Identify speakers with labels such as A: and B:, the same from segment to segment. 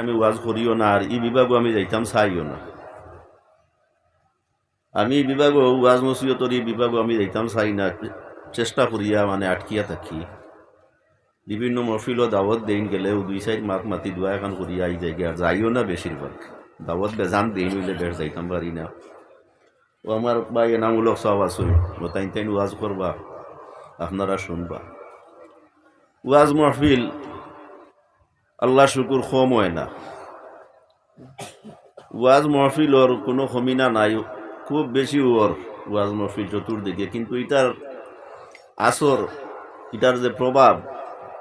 A: আমি ওয়াজ করিও না, আর ই বিভাগও আমি যাইতাম চাইও না। আমি বিভাগও, ওয়াজ মসিয়তর এই বিভাগও আমি যাইতাম চাই না। চেষ্টা করিয়া মানে আটকিয়া থাকি। বিভিন্ন মহফিল দাওয়াত দেইন গেলেও দুই সাইড মাত মাতি দোয়া এখন করিয়া আই আর যাইও না বেশিরভাগ। দাওয়াত বেজান দেইন হইলে বেশ যাইতাম পারি না। ও আমার বা এনামূলক সব আসুন ও তাইন তাইন ওয়াজ করবা, আপনারা শুনবা। ওয়াজ মহফিল আল্লাহ শুকুর কম হয় না। ওয়াজ মহফিলর কোনো কমিনা নাই, খুব বেশি ওর ওয়াজ মহফিল চতুর্দিকে। কিন্তু এটার আসর, এটার যে প্রভাব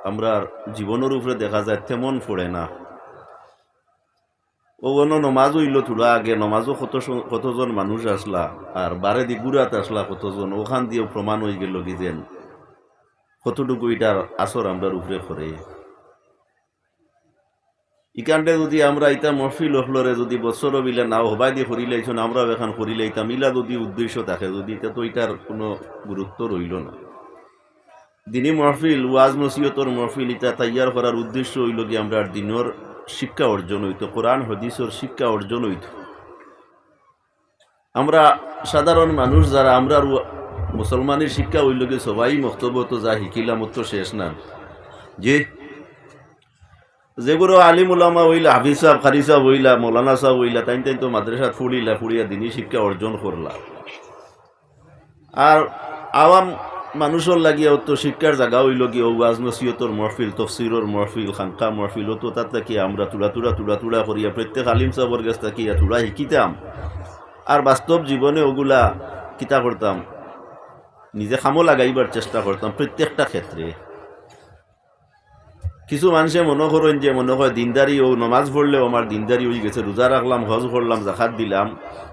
A: আমরা জীবনের উপরে দেখা যায় তেমন পড়ে না। ও কোনো নমাজ হইল থোড়া আগে, নমাজও কত কতজন মানুষ আসলা, আর বারে দি গুড়াত আসলা কতজন, ওখান দিয়েও প্রমাণ হয়ে গেল কি যেন। কতটুকু এটার আসর আমরা উপরে করে ইকানটা যদি আমরা ইটা মহফিল হলরে যদি বছর বিলে নাও হবাই দিয়ে করিলাইছন আমরাও এখন করিলাইতাম ইলা যদি উদ্দেশ্য থাকে, যদি এটা তো এটার কোনো গুরুত্ব রইল না। দিনী মহফিল, ওয়াজ নসিহতর মহফিল ইটা তৈয়ার করার উদ্দেশ্য হইল কি আমরা দিনের শিক্ষা অর্জন হইতো কোরআন হদিসর শিক্ষা অর্জন হইতো আমরা সাধারণ মানুষ যারা, আমরা মুসলমানের শিক্ষা হইল কি সবাই মক্তব্য তো যা শিকিলাম তো শেষ না যে যেগুলো আলিম উলামা হইলা হাফিজ সাহেব খারি সাহেব হইলা মৌলানা সাহেব হইলা তাই তাই তো মাদ্রাসাত ফুড়িলা ফুড়িয়া দিনী শিক্ষা অর্জন করলা। আর আওয়াম মানুষের লাগিয়া তো শিক্ষার জায়গা হইল কি ওয়াজ নসিহতর মহফিল তফসিরর মহফিল, খানকা মহফিল তো তাত থাকি আমরা তুলা তুলা তুলা তুলা করিয়া প্রত্যেক আলিম সাহেবর কাছ থাকিয়া তুলা শিকিতাম। আর বাস্তব জীবনে ওগুলা কিতা করতাম নিজে খামো লাগাইবার চেষ্টা করতাম প্রত্যেকটা ক্ষেত্রে। কিছু মানুষে মনে করেন যে, মনে হয় দিনদারি ও নমাজ পড়লেও আমার দিনদারি হয়ে গেছে, রোজা রাখলাম, হজ করলাম, জাকাত দিলাম।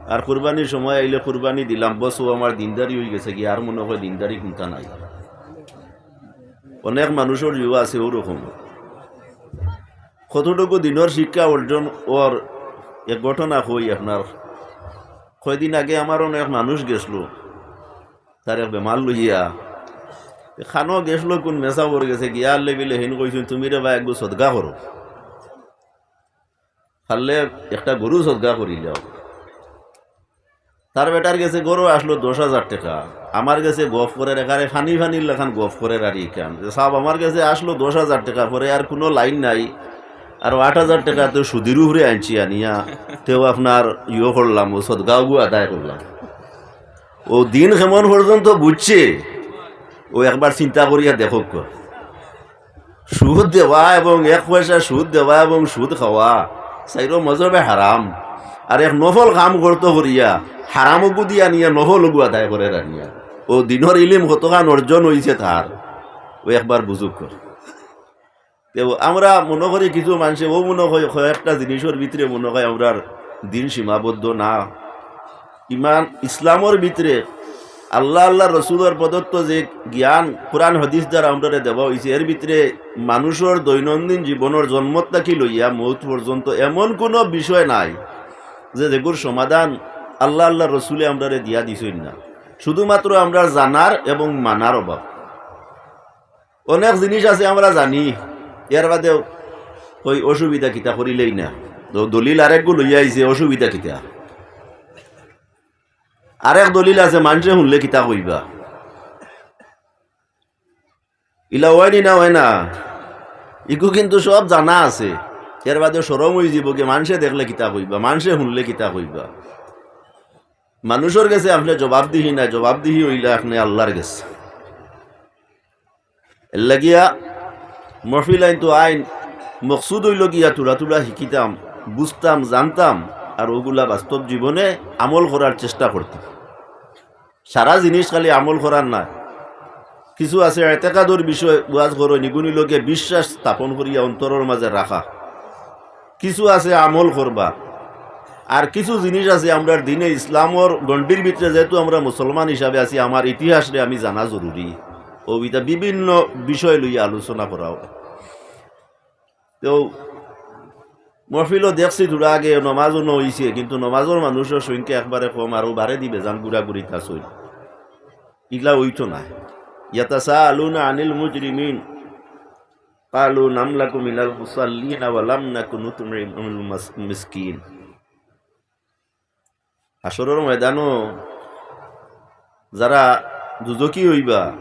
A: আর কুরবানির সময় আইলে কুরবানি দিলাম, বস ও আমার দিনদারি হয়ে গেছে কি? আর মনে হয় দিনদারি কোনটা নাই। অনেক মানুষের জীব আছে ওরকম। কতটুকু দিনের শিক্ষা অর্জন ওর এক ঘটনা হই আপনার? কয়দিন আগে আমার অনেক মানুষ গেছিল, তার এক বেমার লইয়া। খানো গেছলো কোন মেসা পড়ে গেছে গিয়া লেবিলে হেন কইছেন তুমি রে বা একগু সদগা করো খাললে একটা গরু সদগা করিলাও তার বেটার গেছে গরু আসলো দশ হাজার টাকা। আমার গেছে গফ করে এখানে ফানি ফানির লেখান গফ করে আর ইখান সব আমার কাছে আসলো দশ হাজার টাকা পরে আর কোনো লাইন নাই। আর আট হাজার টাকা তো সুদির উপরে আনছি আনিয়া তেও আপনার ইয়ে করলাম ও সদগাও আদায় করলাম ও দিন কেমন পর্যন্ত বুঝছে ও একবার চিন্তা করিয়া দেখো সুদ দেওয়া এবং এক পয়সা সুদ দেওয়া এবং সুদ খাওয়া চাইরো মজবে হারাম আর এক নফল কাম করতে করিয়া হারামকু দিয়া নিয়া নফলকু আদায় করে রানিয়া ও দিনের ইলিম কতখান অর্জন হয়েছে তার ও একবার বুঝুক কর আমরা মনে করি কিছু মানুষে, ও মনে হয় কয়েকটা জিনিসের ভিতরে মনে হয় আমরা দিন সীমাবদ্ধ না। ইমান ইসলামর ভিতরে আল্লাহ আল্লাহ রসুলের প্রদত্ত যে জ্ঞান কোরআন হদিস দ্বারা আমরা দেওয়া হয়েছে এর ভিতরে মানুষের দৈনন্দিন জীবনের জন্মত থাকি লইয়া মৌত পর্যন্ত এমন কোনো বিষয় নাই যে যেগুর সমাধান আল্লাহ আল্লাহ রসুলে আমরা দিয়া দিছই না। শুধুমাত্র আমরা জানার এবং মানার অভাব। অনেক জিনিস আছে আমরা জানি, এর বাদেও ওই অসুবিধা কিতা করিলেই না। দলিল আরেকগু লইয়া আইছে, অসুবিধা কিতা? আরেক দলিল আছে, মানুষে শুনলে কিতা কইবা? ইলা হয়নি না হয় না ইকু কিন্তু সব জানা আছে। এর বাদে সরম হয়ে যাব কি মানুষে দেখলে কিতা কইবা? মানুষে শুনলে কিতা কইবা? মানুষের কাছে আপনি জবাবদিহি না জবাবদিহি হইলে আপনি আল্লাহর গেছে এর লাগিয়া মহফিল আইন তো আইন, মকসুদ হইল গিয়া তুলা তুলা শিকিতাম, বুঝতাম, জানতাম। আর ওগুলা বাস্তব জীবনে আমল করার চেষ্টা করতাম সারা জিনিস খালি আমল করার না। কিছু আছে এতেকাদর বিষয় বুয়াজ করো নিগুনি লোকে বিশ্বাস স্থাপন করিয়া অন্তরের মাঝে রাখা। কিছু আছে আমল করবা। আর কিছু জিনিস আছে আমরা দিনে ইসলামর গণ্ডির ভিতরে, যেহেতু আমরা মুসলমান হিসাবে আছি, আমার ইতিহাসরে আমি জানা জরুরি। এটা বিভিন্ন বিষয় লইয়া আলোচনা করা হয়। তো মহফিলও দেখছি ধরা আগে, নমাজও নহইছে, কিন্তু নমাজর মানুষের সংখ্যা একবারে কম আরও বারে দিবে যান গুড়া গুড়ি থাসই ইগলা ওইতো না ইয়াতাসা আলুনা আনিল মুজরিমিন কালু নামলাকু মিনাল মুসাল্লিনা নাকু নুতমিমুল মাস- মিসকিন। হাসরের ময়দানও যারা দুজকি হইবা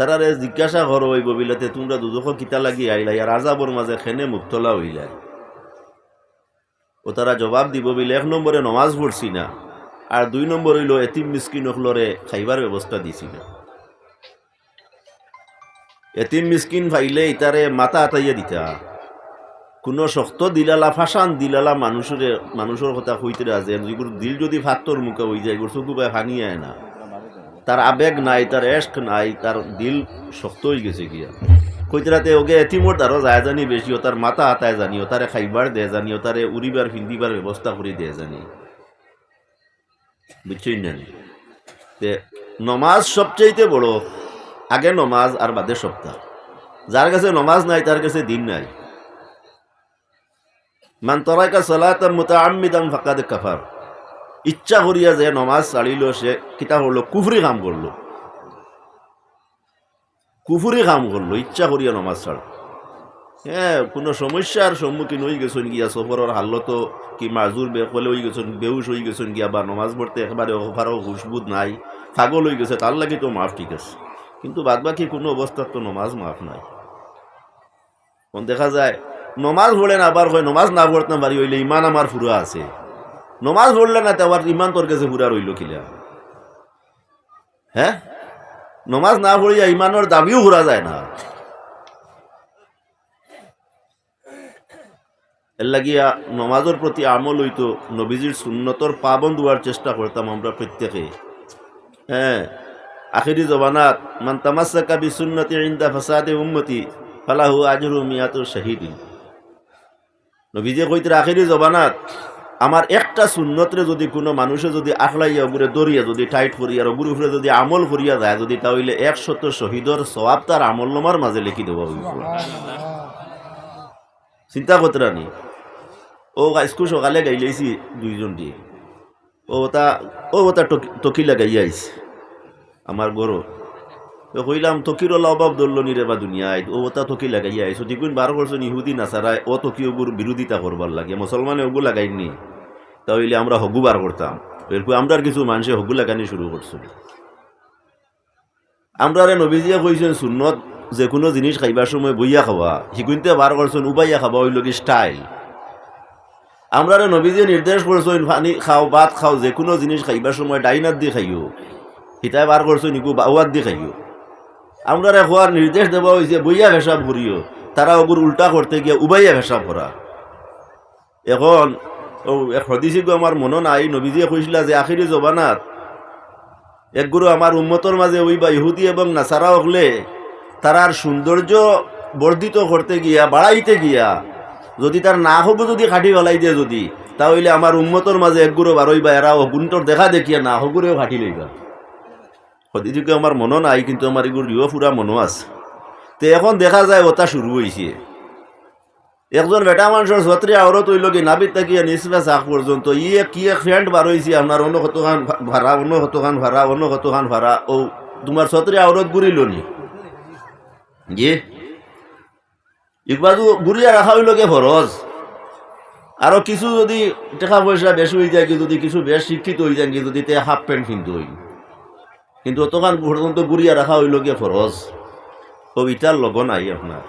A: তারারে জিজ্ঞাসা করো হইব বিলাতে তোমরা দুজক কিতা লাগি আইলা আর আজাবর মাঝে খেনে মুক্তলা হইলাই ও তারা জবাব দিব বিলে এক নম্বরে নমাজ পড়ছি না, আর দুই নম্বর হইল এতিম মিসকিন হলরে খাইবার ব্যবস্থা দিছি না। এতিম মিসকিন ফাইলে ইতারে মাথা আতাইয়া দিতা, কোনো শক্ত দিলালা, ফাঁসান দিলালা মানুষের মানুষের কথা কইতে আছে দিল যদি ফাত্তর মুখে হয়ে যায় চকু পায় না। তার আবেগ নাই, তার এস্ক নাই, তার দিল শক্ত হয়ে গেছে গিয়া। কইতে রাতে ওকে এতিমোর তারও যায় জানি বেশি তার মাথা হাতায় জানিও তারে খাইবার দে জানিও তারে উড়িবার ফিন্দিবার ব্যবস্থা করে দে জানি। বুঝছই না তে নমাজ সবচাইতে বড়, আগে নমাজ আর বাদে সপ্তাহ। যার কাছে নমাজ নাই তার কাছে দিন নাই। মান তরাইকা সালাতাম মুতাআম্মিদান ফাকাদ কাফার ইচ্ছা করিয়া যে নমাজ ছাড়িল সে, কিতা করল কুফরি কাম করল। কুফুরি কাম করল, ইচ্ছা করিয়া নমাজ ছাড়। হ্যাঁ কোনো সমস্যার সম্মুখীন হয়ে গেছেন গিয়া, সফরের হালত কি মাজুর বেকলে হয়ে গেছেন, বেহুশ হয়ে গেছেন গিয়া, বা নমাজ পড়তে একেবারে ওভারও হুশবুদ নাই, পাগল হয়ে গেছে, তার লাগে তো মাফ ঠিক আছে। কিন্তু বাদ বাকি কোনো অবস্থার তো নমাজ মাফ নাই। দেখা যায়, নমাজ পড়ে না আবার হয়, নমাজ না পড়তে পারি হইলে ইমান আমার ফুরা আছে। নমাজ পড়লে না তো আবার ইমান তোর কাছে ফুরা রইল কিলা হ্যাঁ? নমাজ না পড়িয়া ইমানের দাবিও ঘুরা যায় না। এর লাগিয়া নমাজের প্রতি আমল হইতো নবীজির সুন্নতর পাবন দেওয়ার চেষ্টা করতাম আমরা প্রত্যেকে। হ্যাঁ? আখিরি জবানাত, মান তামাসাকা বি সুন্নতি ইনদা ফাসাদে উম্মতি, ফালাহু আজরু মিয়াতুর শাহিদিন। নবীজি কইতে আখিরি জবানাত আমার একটা সুন্নতরে যদি কোনো মানুষে যদি আখলাইয়া ওগুরে দরিয়া যদি টাইট করিয়া ওগুর উপরে যদি আমল করিয়া যায় যদি তাহলে একশত শহীদর সবাব তার আমল নমার মাঝে লিখি হইব চিন্তা করতে রানি। ও স্কুল সকালে গাইলেছি দুইজন দিয়ে। ও তা ও তা টকিলা গাইয়া আইছে। আমার গরো। কইলাম তকির অভাব দল্লনি রে বা দুনিয়ায়, ও তা তকি লাগাইয়া আইসো। দেখুন, বার করছেন ইহুদি, নাসারায়, ও তকি ওগুর বিরোধিতা করবার লাগে। মুসলমানে ওগু লাগাইনি তাহলে আমরা হগু বার করতাম। এরপর আমরা কিছু মানুষে হগু লাগানি শুরু করছ আমরা নবীজিয়া কইছেন, সুন্নত যে কোনো জিনিস খাইবার সময় বইয়া খাওয়া। শিকুনতে বার করছেন, উবাইয়া খাওয়া হইল কি স্টাইল। আমরা নবীজিয়ে নির্দেশ করছেন পানি খাও, ভাত খাও যে কোনো জিনিস খাইবার সময় ডাইনার দিয়ে খাইও। হিতায় বার করছ নিকু বাউয়ার দিয়ে খাইও। আমরা হওয়ার নির্দেশ দেওয়া হয়েছে বইয়া ভেসাব করিও তারা ওগুর উল্টা করতে গিয়ে উবাইয়া ভেসাব করা এখন, ও, এক হদিসিগু আমার মনে নাই, নবীজিয়ে কইছিলা যে আখিরি জবানাত, একগুরু আমার উম্মতর মাঝে ওই বা ইহুদি এবং নাসারা হলে তারার সৌন্দর্য বর্ধিত করতে গিয়া, বাড়াইতে গিয়া, যদি তার না হব যদি খাটি ফেলাই দিয়ে যদি, তাহলে আমার উম্মতর মাঝে একগুরো বারোই বা এরা গুণটর দেখা দেখিয়া না হগুরেও খাটি লইবা সদিযোগে আমার মনো নাই, কিন্তু আমার এগুলো রিও ফুরা মনো আছে। তো এখন দেখা যায়, ওটা শুরু হয়েছে একজন বেটা মানুষের ছত্রে আওরত হইল কি নাবিত তাকিয়া নিসবে চাক পর্যন্ত ইয়ে কি এক ফ্যান্ট বার হয়েছে আপনার অন্য কতখান ভাড়া অন্য কতখান ভাড়া অন্য কতখান ভাড়া ও তোমার ছত্রে আওরত ঘুরিল নি জি ইকবাজু ঘুরিয়া রাখা হইল কে ফরজ আরও কিছু যদি টাকা পয়সা বেশি হয়ে যায়, কি যদি কিছু বেশ শিক্ষিত হয়ে যায়, কি যদি তে হাফ প্যান্ট কিনতে হই কিন্তু অতখান পর্যন্ত গুড়িয়া রাখা হইল গিয়ে ফরজ? কবিতার লগ নাই আপনার।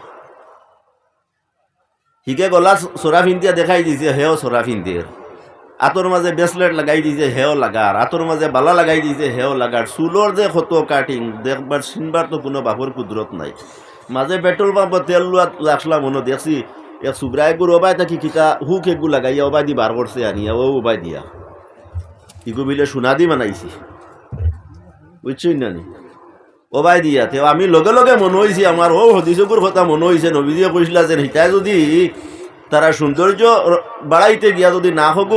A: হিকে গলা চোরা ফিন্দিয়া দেখাই দিছে হেও চোরা ফিন্দির আতর মাঝে ব্রেসলেট লাগাই দিছে হেও লাগার আতর মাঝে বালা লাগাই দিছে হেও লাগার চুলোর যে কত কাটিং দেখবার চিনবার তো কোনো বাপর কুদরত নাই। মাঝে পেট্রোল পাম্প তেল লোৱা লাগলা মনে দেখছি, এক সুব্রাই গুর অবাই থাকি কিতা হুক এগু লাগাইয়া অবাই দি বার করছে আনিয়া ও অবাই দিয়া। ইগু বিলে সোনা দি বানাইছি বুঝছই না নি? দিয়া তেও আমি লগে লগে মনে হয়েছি আমার ও হদিসকুর কথা মনে হয়েছে নবীজিয়ে কৈছিলা যে হিতাই যদি তারা সৌন্দর্য বাড়াইতে গিয়া যদি না হব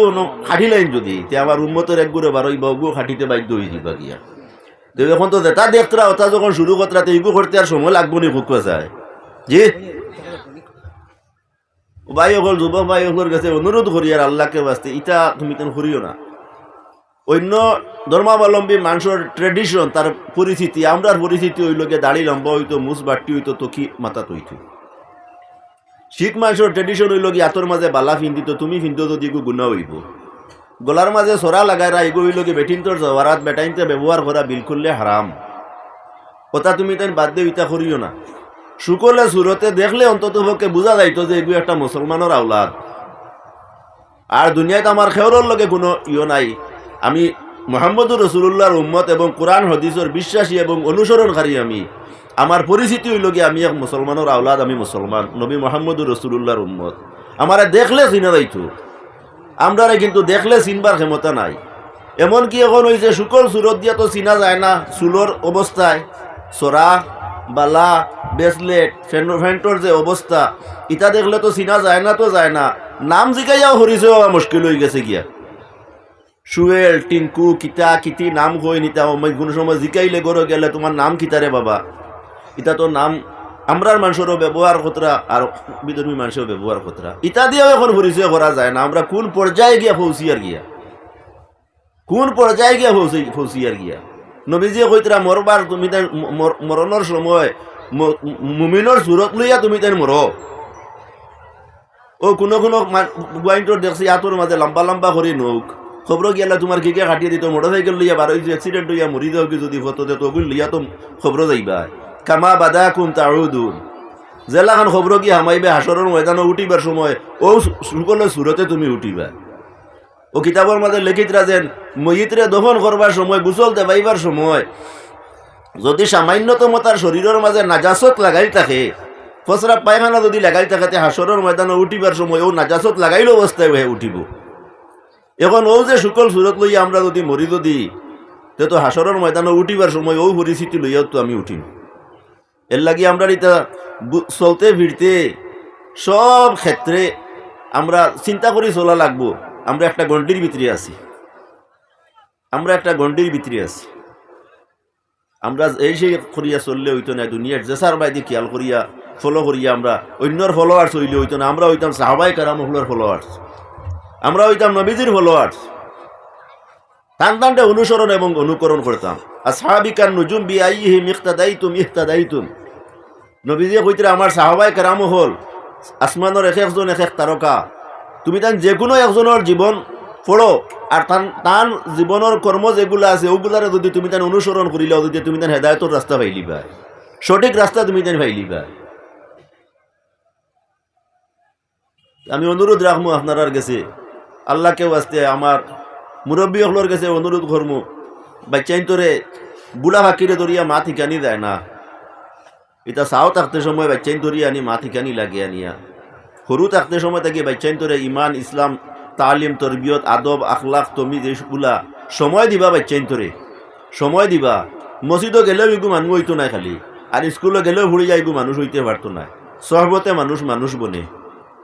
A: খাটি লাইন যদি, তে আমার উন্মতের এক গুড়ে বারোই বাবু খাটিতে বাধ্য হয়ে যাবা গিয়া। তো এখন তো যেটা দেখতরা ওটা যখন শুরু করতরা তো ইগু করতে আর সময় লাগবো নি, খুব যায় জি? ভাই অকল যুবক ভাই অকলের কাছে অনুরোধ করি আর আল্লাহকে বাঁচতে, ইটা তুমি তেন করিও না। অন্য ধর্মাবলম্বী মানুষের ট্রেডিশন তার পরিস্থিতি আমরার পরিস্থিতি হইল গিয়ে দাড়ি লম্বা হইতো মুস বাট্টি হইতো তকি মাথা তৈতো। শিখ মানুষের ট্রেডিশন হইল গিয়ে আতর মাঝে বালা ফিন্দিত, তুমি ফিন্দ যদি এগু গুণা হইব। গলার মাঝে সরা লাগাইরা এগু হইল বেটিন তোর জওয়ারাত বেটাইনতে ব্যবহার করা বিলকুললে হারাম কথা তুমি তাই বাদ দিয়ে ইতা করিও না। শুকলে সুরতে দেখলে অন্তত পক্ষে বোঝা যাইতো যে এগুলো একটা মুসলমানের আওলাদ। আর দুনিয়াতে আমার খেওরের লগে কোনো ইয়ে নাই। আমি মোহাম্মদুর রসুল্লাহর উম্মত এবং কোরআন, হদিসের বিশ্বাসী এবং অনুসরণকারী আমি। আমার পরিচিতি হইল গিয়ে আমি এক মুসলমানের আওলাদ, আমি মুসলমান, নবী মোহাম্মদুর রসুল্লাহর উম্মত। আমার দেখলে চিনা যাইতো। আমরা কিন্তু দেখলে চিনবার ক্ষমতা নাই। এমনকি এখন হয়েছে শুকল সুরত দিয়া তো চিনা যায় না, চুলোর অবস্থায় সরা বালা, ব্রেসলেট ফেন্টর যে অবস্থা, ইটা দেখলে তো চিনা যায় না, তো যায় না। নাম জিকাইয়াও বাবা মুশকিল হয়ে গেছে গিয়া। সুয়েল টিঙ্কু, কিতা, কিতি, নাম কই নিতা কোনো সময় জিকাইলে গরো গেলে তোমার নাম কিতারে বাবা। ইটা তো নাম আমরার মানুষেরও ব্যবহার খতরা আর বিধর্মী মানুষেরও ব্যবহার খতরা ইতা দিয়েও এখন পরিচয় করা যায় না। আমরা কোন পর্যায়ে গিয়া পৌঁছি আর গিয়া? কোন পর্যায়ে গিয়া পৌঁছি পৌঁছি আর গিয়া? নবীজিয়ে কইতরা মরবার তুমি তাই মর- মরণের সময় মুমিনের সুরত লইয়া তুমি তাই মর ও কোনো কোনো গুয়াইন্টর দেখছি আতর মাঝে লম্বা লম্বা করে নৌক। খবর গিয়ালা তোমার কি কে কাটিয়ে দিত? মোটর সাইকেল লইয়া বারো অ্যাক্সিডেন্ট হইয়া মরি যাও কি যদি ফটো দে তগুল লইয়া তো খবর যাইবা। কামা বাদা কুম তাড়ুদুন জেলাখান খবর গিয়ে হামাইবে? হাসরের ময়দানে উঠিবার সময়, ও সকলের সুরতে তুমি উঠিবা। ও কিতাবের মাঝে লিখিত যেন মহিতরে দফন করবার সময় গুসল দেবাইবার সময়। যদি সামান্যতম তার শরীরের মাঝে নাজাসত লাগাই থাকে ফসরা পায়খানা যদি লাগাই থাকে, তে হাসরের ময়দানে উঠিবার সময় ও নাজাসত লাগাইল অবস্থায় উঠিব। এখন ও যে শুকল সুরত লইয়া আমরা যদি মরি যদি, তে তো হাসরের ময়দানে উঠিবার সময় ও পরিস্থিতি লইয়াও তো আমি উঠিম। এর লাগি আমরা এটা চলতে ফিরতে সব ক্ষেত্রে আমরা চিন্তা করি চলা লাগবো। আমরা একটা গন্ডির ভিতরে আছি। আমরা একটা গন্ডির ভিতরে আছি। আমরা এই সেই করিয়া চললে হইতো না, দুনিয়ার জেসার বাইদি খেয়াল করিয়া, ফলো করিয়া আমরা অন্যর ফলোয়ার্স হইলে হইতো না, আমরা হইতাম সাহাবাই কারাম ফলোয়ার্স। আমরা হইতাম নবীজির ফলোয়ার্স টান অনুসরণ এবং অনুকরণ করতাম। আর সাহাবিকার নজুম বি আইহি মিখতাদাইতুম ইহতাদাইতুম। নবীজি কইতরা আমার সাহাবাই কারাম হল, আসমানের এক একজন এক এক তারকা। তুমি তান যে কোনো একজনের জীবন পড়ো, আর তান তান জীবনের কর্ম যেগুলো আছে, ওগুলারে যদি তুমি তান অনুসরণ করিলে যদি তুমি তান হেদায়তর রাস্তা পাইলিবা। সঠিক রাস্তা তুমি তান পাইলিবা। আমি অনুরোধ রাখব আপনার গেছে আল্লাহকেও আসতে আমার মুরব্বী হলোর গেছে অনুরোধ করমু, বাচ্চাইন তোরে বুড়া ফাঁকিরে ধরিয়া মা ঠিকানি দেয় না। এটা চাও থাকতে সময় বাচ্চাইন ধরিয়া আনি মা ঠিকানি লাগে আনিয়া। সরু থাকতে সময় থাকি বাচ্চাইন তোরে ইমান ইসলাম তালিম, তরবিয়ত, আদব, আখলাখ তমি যেগুলা সময় দিবা বাচ্চাইন তোরে। সময় দিবা। মসজিদও গেলেও এগু মানুষ হইতো না খালি। আর স্কুলে গেলেও ভুড়ি যায় এগু মানুষ হইতে পারতো না সহবতে মানুষ মানুষ বনে।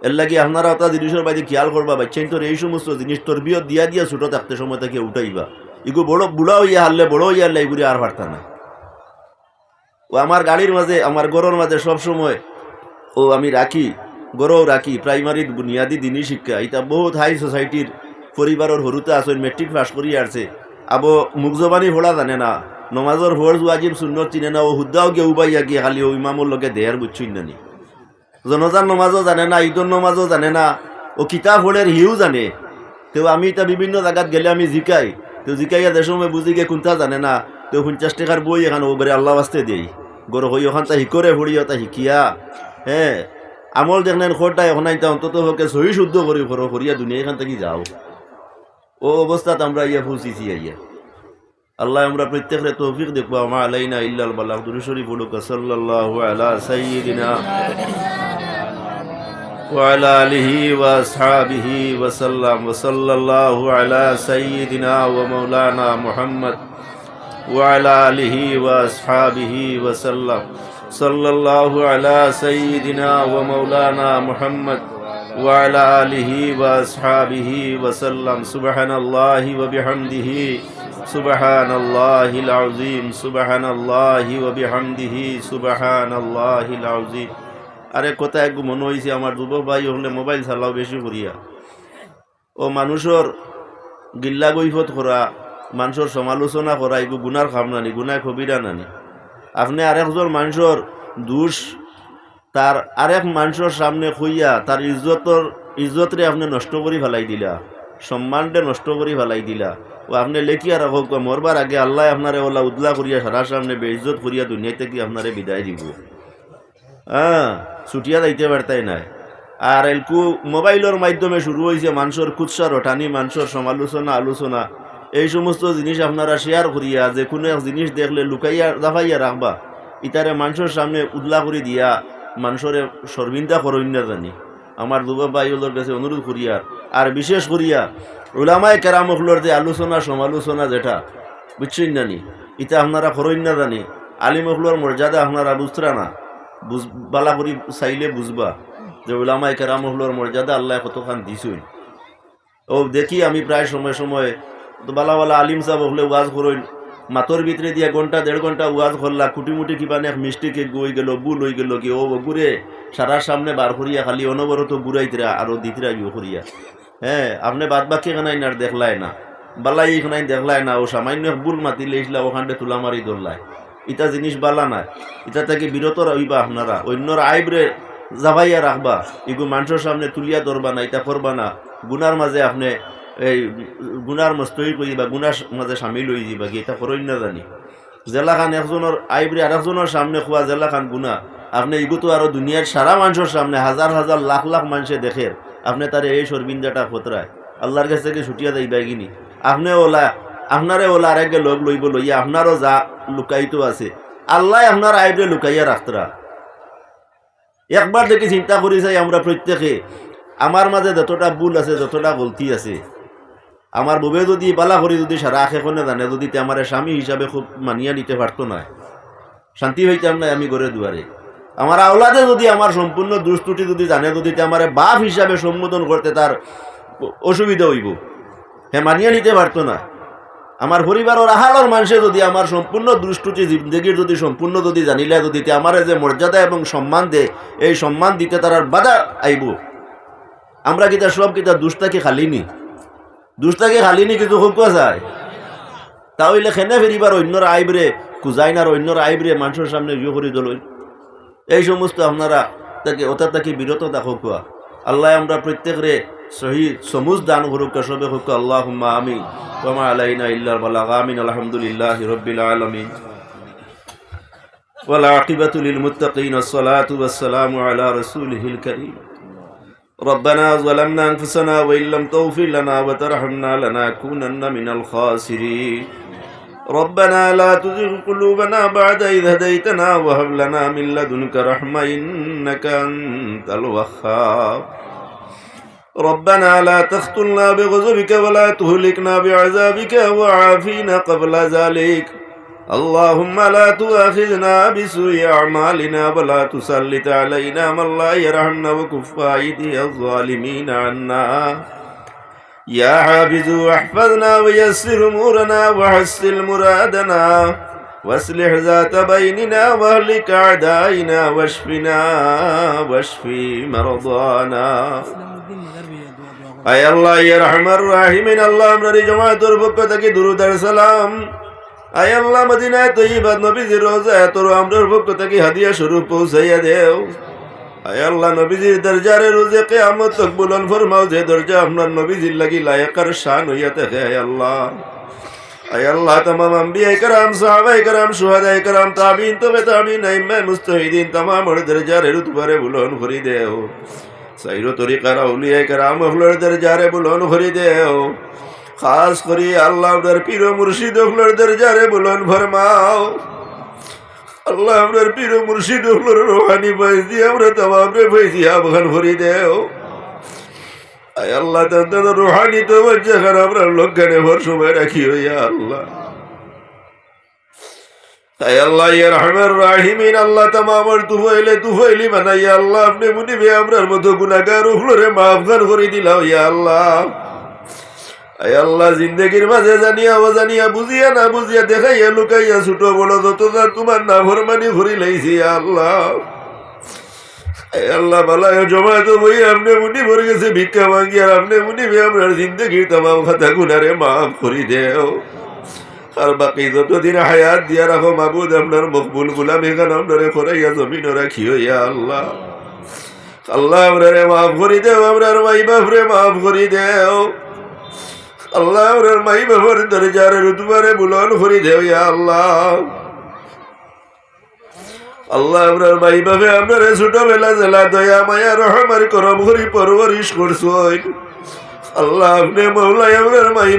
A: এর লাগি আপনারা ওটা জিনিসের বাইরে খেয়াল করবা বাচ্চাইন তোর এই সমস্ত জিনিস তরবিয়ত দিয়া দিয়া ছোটো থাকতে সময় থেকে উঠাইবা। এগু বড় বুড়া হইয়া হারলে, বড় হইয়া হারলে, এগুলি আর পারতা না। ও আমার গাড়ির মাঝে, আমার গরুর মাঝে সব সময়, ও আমি রাখি, গরও রাখি প্রাইমারি বুনিয়াদি দিনী শিক্ষা। এটা বহুত হাই সোসাইটির পরিবারের হরুতে আসেন মেট্রিক পাস করি আসছে। আবো মুখ জবানি ফোড়া জানে না, নমাজর ফোর্স ওয়াজিব, সুন্নত চিনে না, ও হুদ্দাও গিয়ে উবাইয়া গিয়ে খালি ও ইমামর লগে দেহের বুঝছুই নানি জনজার নমাজও জানে না ঈদর নমাজও জানে না ও কিতাব হলের হিউ জানে। তো আমি এটা বিভিন্ন জায়গাত গেলে আমি জিকাই। তো জিকাইয়া দেশ সময় বুঝি গিয়ে কোনটা জানে না। তো পঞ্চাশ টাকার বই এখানে বেড়ে আল্লাহ আসতে দেই। গরু হই ওখান তা হিকরে ফুড়িও তা শিকিয়া। হ্যাঁ আমল দেখলেন খোরটা এখন আইতা অন্তত হোকে সহি শুদ্ধ করি ঘর করিয়া দুনিয়া এখান থেকে যাও। ও অবস্থাত আমরা ইয়া ফুসিছি আইয়া আল্লাহ আমরা প্রত্যেকের তৌফিক দেখব আমা আলাইনা ইল্লাল বাল্লাহ দুরু বলুক সাল্লাল্লাহু আলা সাইয়্যিদিনা وعلى آله وأصحابه وسلم وصلى الله على سيدنا ومولانا محمد وعلى آله وأصحابه وسلم. صلى الله على سيدنا ومولانا محمد وعلى آله وأصحابه وسلم. سبحان الله وبحمده. سبحان الله العظيم. سبحان الله وبحمده. سبحان الله العظيم. আরে কোথায় মনে হয়েছে আমার যুবক ভাই হলে মোবাইল চালাও বেশি করিয়া। ও মানুষের গিল্লা গৈফত করা, মানুষের সমালোচনা করা এগু গুনার খাম নানি গুনায় কবিরা নানি। আপনি আরেকজন মানুষের দোষ, তার আরেক মানুষের সামনে খুইয়া, তার ইজ্জতর, ইজ্জতরে আপনি নষ্ট করে ফেলাই দিলা সম্মানটা নষ্ট করে ফেলাই দিলা। ও আপনি লেখিয়া রাখক, মরবার আগে আল্লাহ আপনারে ওলা উদলা করিয়া সারা সামনে বেইজ্জত করিয়া দুনিয়া থেকে আপনারে বিদায় দিব? হ্যাঁ ছুটিয়া যাইতে পারতাই নাই। আর এলকু মোবাইলের মাধ্যমে শুরু হয়েছে মানুষের কুৎসা রটানি মানুষের সমালোচনা, আলোচনা। এই সমস্ত জিনিস আপনারা শেয়ার করিয়া, যে কোনো এক জিনিস দেখলে লুকাইয়া দাফাইয়া রাখবা ইতারে মানুষের সামনে উদলা করে দিয়া মানুষের শর্মিন্দা করইন জানি আমার যুব ভাইগুলোর কাছে অনুরোধ করিয়া, আর বিশেষ করিয়া ওলামায় কেরামকলোর যে আলোচনা, সমালোচনা যেটা বুঝছেন জানি ইটা আপনারা করইন জানি আলিমকলোর মর্যাদা আপনারা বুঝতরা না। বুঝ বালা করি চাইলে বুঝবা যে ওলামায় কেরামকলোর মর্যাদা আল্লাহ কতখান দিছুন। ও দেখি আমি প্রায় সময় সময় তো বালা বালা আলিম সাহেব হলে ওয়াজ করইন মাতর ভিতরে দিয়া ঘণ্টা, দেড় ঘণ্টা ওয়াজ করলা, কুটিমুটি কিবা নে মিষ্টি কেক গই গেল বুল হই গেল কি, ও গুড়ে সারার সামনে বার করিয়া খালি অনবরত গুড়াইতরা আরও দিতরা ইউ করিয়া। হ্যাঁ আপনি বাদ বাকি খানাই না দেখলাই না, বালাই খানাই দেখলাই না, ও সামান্য বুল মাতিলে ইসলা ওখানটা তুলা মারি ধরলাই ইটা জিনিস বালা না। ইটা থেকে বিরত রইবা আপনারা। অন্যর আইবরে জাভাইয়া রাখবা। এগু মানুষের সামনে তুলিয়া ধরবা না ইটা করবা না। গুনার মাঝে আপনি এই গুনার মস্তই করি বা গুনার মাঝে সামিল হয়ে যাবা এটা করই না জানি। জেলা খান একজনের আইবরি আর একজনের সামনে খোয়া জেলা খান গুনা আপনি ইগু তো আরও দুনিয়ার সারা মানুষের সামনে হাজার হাজার লাখ লাখ মানুষে দেখে আপনি তার এই সরবিন্দাটা খতরায়। আল্লাহর কাছ থেকে ছুটিয়া যাইবা গিনি আপনি ওলা আপনারে ওলা আরেকে লোক লইব লইয়া আপনারও যা লুকাইতো আছে। আল্লাহ আপনার আইবরে লুকাইয়া রাখতরা। একবার দেখি চিন্তা করি চাই আমরা প্রত্যেকে, আমার মাঝে যতটা ভুল আছে, যতটা গলতি আছে, আমার বুবে যদি বালা করি যদি সারা এখনে জানে, যদি আমার স্বামী হিসাবে খুব মানিয়া নিতে পারতো না শান্তি হইতাম না আমি ঘরে দুয়ারে আমার আওলাদে যদি আমার সম্পূর্ণ দুষ্টুটি যদি জানে, যদি আমার বাপ হিসাবে সম্বোধন করতে তার অসুবিধা হইব। হ্যাঁ মানিয়া নিতে পারতো না আমার পরিবারের আহালর মানুষে যদি আমার সম্পূর্ণ দুষ্টুটি জিন্দগির যদি সম্পূর্ণ যদি জানিলে, যদি আমার যে মর্যাদা এবং সম্মান দে, এই সম্মান দিতে তার বাধা আইব। আমরা কিতা সব কিতা দুষ্টাকে খালিনি? দুষ্টাকে খালিনি কিন্তু হোকা যায়? তাহলে খেনে ফেরিবার অন্যর আইবরে কুজাইন আর অন্যর আইবরে মানুষের সামনে ইয়ে করে দল? এই সমস্ত আপনারা তাকে ওটা তাকে বিরত দেখো কুয়া আল্লাহ আমরা প্রত্যেকরে সহি সমুজ দান করুক সবে হোক আল্লাহ আমিন ওমা আলাইনা ইল্লাল বালাগ আমিন আলহামদুলিল্লাহ রব্বিল আলামিন والعاقبة للمتقين الصلاة والسلام على رسوله الكريم ربنا ظلمنا أنفسنا وإن لم تغفر لنا وترحمنا لنكونن من الخاسرين ربنا لا تزغ قلوبنا بعد إذ هديتنا وهب لنا من لدنك رحمة إنك أنت الوهاب ربنا لا تختلنا بغضبك ولا تهلكنا بعذابك وعافينا قبل ذلك. اللهم لا تؤاخذنا بسوء أعمالنا ولا تسلط علينا من لا يرحمنا وكف أيدي الظالمين عنا. يا حافظ احفظنا ويسر أمورنا وحسن مرادنا. واصلح ذات بيننا وأهلك أعدائنا واشفنا واشفي مرضانا. আয় আল্লাহ, ইয়া রহমার রাহিমিন, আল্লাহ আমরার জমায়েতের পক্ষ থেকে, দুরুদ আর সালাম। আয় আল্লাহ মদিনা তৈবাদ নবীজির রোজা, তোর আমরার পক্ষ থেকে, হাদিয়া স্বরূপ পৌঁছাইয়া দেও। আয় আল্লাহ, নবীজির দরজারে রোজে কেয়ামত তকবুলন ফরমাও, যে দরজা আপনার নবীজির লাগি লায়াকার শান হইয়া থাকে, আয় আল্লাহ। আয় আল্লাহ, তমাম আম্বিয়াই کرام সাহাবাই کرام সুহাদাই کرام তাবিন, তবে তাবিন আইম্মাই মুস্তাহিদিন, তমাম ওর দরজারে রুতবারে বুলন করি দেও। সাইরো তরিকার আউলিয়া কারাম হলরদের যারে বুলন ভরি দেও। খাস করি আল্লাহ আপনার পীর মুর্শিদ হলরদের যারে বুলন ফরমাও আল্লাহ আপনার পীর মুর্শিদ হলর রোহানি বয়স দিয়ে আমরা তমাম রে বয়সি আফগান ভরি দেও। আল্লাহ তাদের রোহানি তো বজ্জাখান আমরা লোকখানে ভর সময় রাখি হইয়া আল্লাহ। আল্লাহ আল্লাহ আল্লাহ, আপনি আল্লাহ। জিন্দগির মাঝে জানিয়া ও জানিয়া বুঝিয়া না বুঝিয়া দেখাইয়া লুকাইয়া ছোট বড় যত তোমার না ভরমানি ভরি লাইছি আল্লাহ। আল্লাহ মুনি ভিক্ষা মাঙ্গি আর আপনি মুনি আপনার জিন্দগির তামাম খাতা গুনারে মাফ করি দেও। আর বাকি যতদিন হায়াত দিয়া রাখো, মাবুদ আপনার মকবুল গুলাম এখানে আপনারে খরাইয়া জমিন রাখিও ইয়া আল্লাহ। আল্লাহ আমরারে মাফ করি দেও আমরার মাই বাপরে মাফ করি দেও। আল্লাহ আমরার মাই বাপর দরজার রুতবারে বুলন করি দেও, ইয়া আল্লাহ। আল্লাহ আমরার মাই বাপে আপনারে ছোটবেলা জেলা দয়া, মায়া রহমার করম করি পরবরিশ করছই আল্লাহ আপনি মাই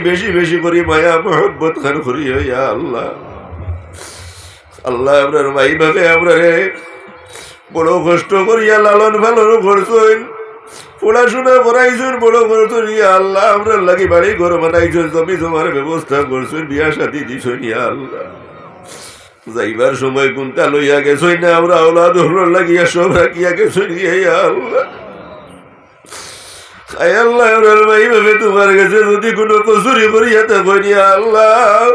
A: বেশি বেশি করি মায়া করি আল্লাহ। আল্লাহ আপনার কষ্ট লালন পড়াশোনা করাইছেন, বড় করছেন, ইয়া আল্লাহ আমরা লাগি বাড়ি ঘর বানাইছেন, জমি জমার ব্যবস্থা করছেন, বিয়া শাদি দিছেন, ইয়া আল্লাহ। যাইবার সময় কোনটা লইয়া গেছই না আমরা ওলাদ হলো লাগিয়া সব রাখিয়া গেছই ইয়া আল্লাহ। আল্লাহ ওনার ভাই ভাবে তোমার কাছে যদি কোনো কসুরি করিয়া থাকো আল্লাহ।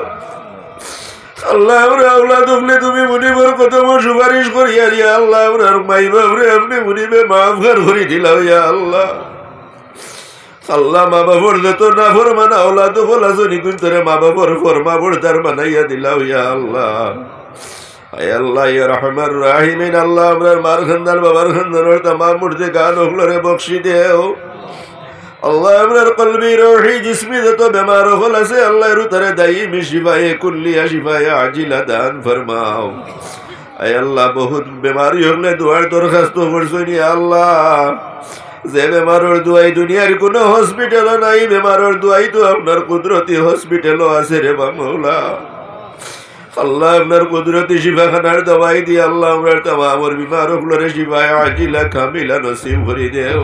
A: আল্লাহ আল্লাহ তুমি তুমি মুনিবর কত সুপারিশ করিয়া রিয়া আল্লাহ আপনার মাই বাবরে আপনি মুনিবে মাফ ঘর করি দিলাম ইয়া আল্লাহ। আল্লাহ, মা বাবর যত না ফরমানা ওলা তো বলা শুনি কিন্তু রে মা বাবর ফরমা বড়দার বানাইয়া দিলাম ইয়া আল্লাহ। আল্লাহ রহমান রাহিমিন, আল্লাহ আপনার মার খান্দার বাবার খান্দার তামাম মুর্দে গান ওগুলোরে বকশি দেও। আল্লাহ আপনার কলবি রহি জিসমি যত বেমার হল আছে আল্লাহ রুতারে দায়ী কুল্লিয়া শিফায়ে আজিলা দান ফরমাও। আয় আল্লাহ, বহুত বেমারি হলে দোয়ার দরখাস্ত করছ নি আল্লাহ। যে বেমারের দুয়াই দুনিয়ার কোনো হসপিটালও নাই, বেমারের দুয়াই তো আপনার কুদরতি হসপিটালও আছে রে বাংলা আল্লাহ আপনার কুদরতি শিফাখানার দবাই দিয়ে আল্লাহ আপনার তামামর বিমার হলরে শিফায় আজিলা কামিলা নসিব ভরি দেও।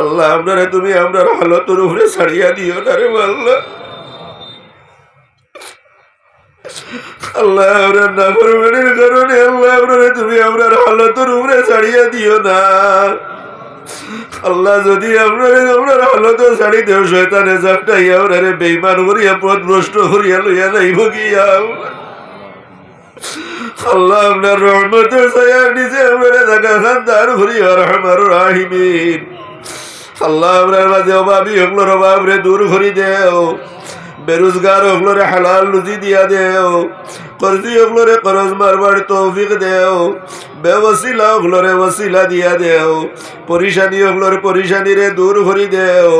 A: আল্লাহ, আপনারে তুমি আপনার হালতের উপরে ছাড়িয়া দিও না রে আল্লাহ আল্লাহ, আপনার কারণে আল্লাহ তুমি আপনার উপরে ছাড়িয়া দিও না। আল্লাহ, যদি আপনারে আপনার হালত ছাড়ি দেও, শয়তানে আপনারে বেইমান করিয়া পথ ভ্রষ্ট করিয়া লইয়া যাইব গিয়া আল্লাহ, আপনার রহমতের ছায়ার নিচে আপনারে জায়গা খান তার রহমার রাহিমিন। আল্লাহ আমরার রে দূর করি দেও। বেরোজগার হকলোরে হালাল রুজি দিয়া দেও। করজি হকলোরে করজ মারবার তৌফিক দেও বেওসিলা হকলোরে ওসিলা দিয়া দেও পরিশানি হকলোরে পরিশানি রে দূর করি দেও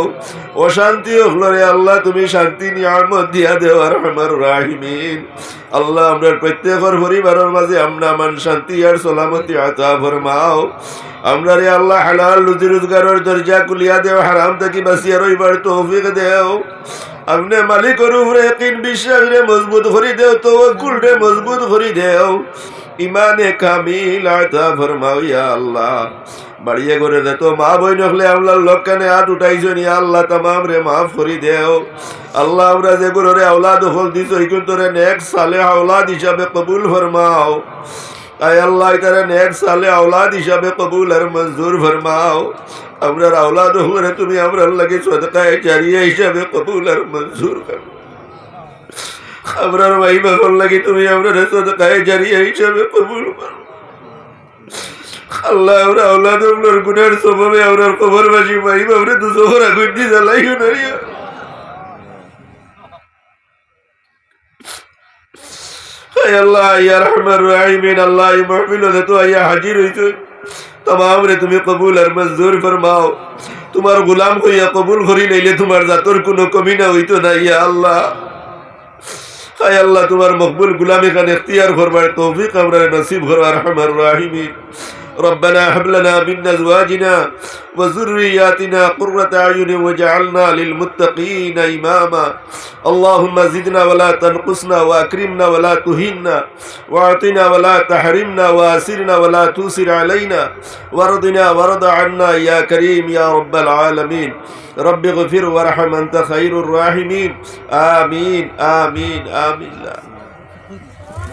A: অশান্তি হকলোরে আল্লাহ তুমি শান্তি, নিয়ামত দিয়া দেও আর আমার রাহিমিন। আল্লাহ আপনার প্রত্যেকর পরিবারের মাঝে আমরা মান শান্তি আর সলামতি আতা ফরমাও। আমরা রে আল্লাহ হালাল রুজি রোজগারের দরজা কুলিয়া দেও, হারাম থেকে বাঁচিয়া রইবার তৌফিক দেও। আপনি মালিকর উপরে কিন বিশ্বাস রে মজবুত করি দেও তো রে মজবুত করি দেও। ইমানে কামিল আতা ফরমাও, ইয়া আল্লাহ। বাড়িয়ে করে দে তো মা বই নখলে আমলার লক্ষণে হাত উঠাইছো নি, আল্লাহ তামাম রে মাফ করি দেও। আল্লাহ আমরা যে গুরুরে আওলাদ হল দিছ কিন্তু রে নেক্সট সালে আওলাদ হিসাবে কবুল ফরমাও। আয় আল্লাহ তারা নেক সালে আওলাদ হিসাবে কবুল আর মঞ্জুর ফরমাও। আমরার আওলাদ হলে তুমি আমরার লাগে সদকায় জারিয়া হিসাবে কবুল আর মঞ্জুর কর আমরার ভাই বাবার লাগে তুমি আমরার সদকায় জারিয়া হিসাবে কবুল কর আল্লাহ আমরা আওলাদ আমরার গুনার স্বভাবে আমরার কবরবাসী ভাই বাবরে দুশো আগুন দিয়ে জ্বালাইও নারিয়া হায় আল্লাহ ইয়া রহমান রাহিমিন আল্লাহ এই মাহফিলতে তো আইয়া হাজির হইছো তমাম তুমি কবুল আর মঞ্জুর ফরমাও। তোমার গোলাম হইয়া কবুল করি নাইলে তোমার জাতর কোনো কমি না, হইতো না, ইয়া আল্লাহ। হায় আল্লাহ, তোমার মকবুল গুলাম এখানে এখতিয়ার করবার তৌফিক আমরা নসিব করবার আমার রাহিমিন। ربنا هب لنا من أزواجنا وذرياتنا قرة أعين واجعلنا للمتقين إماما. اللهم زدنا ولا تنقصنا وأكرمنا ولا تهنا. وأعطنا ولا تحرمنا وأسرنا ولا توسر علينا. وارضنا وارض عنا يا كريم يا رب العالمين. رب اغفر وارحم أنت خير الراحمين. آمين آمين آمين.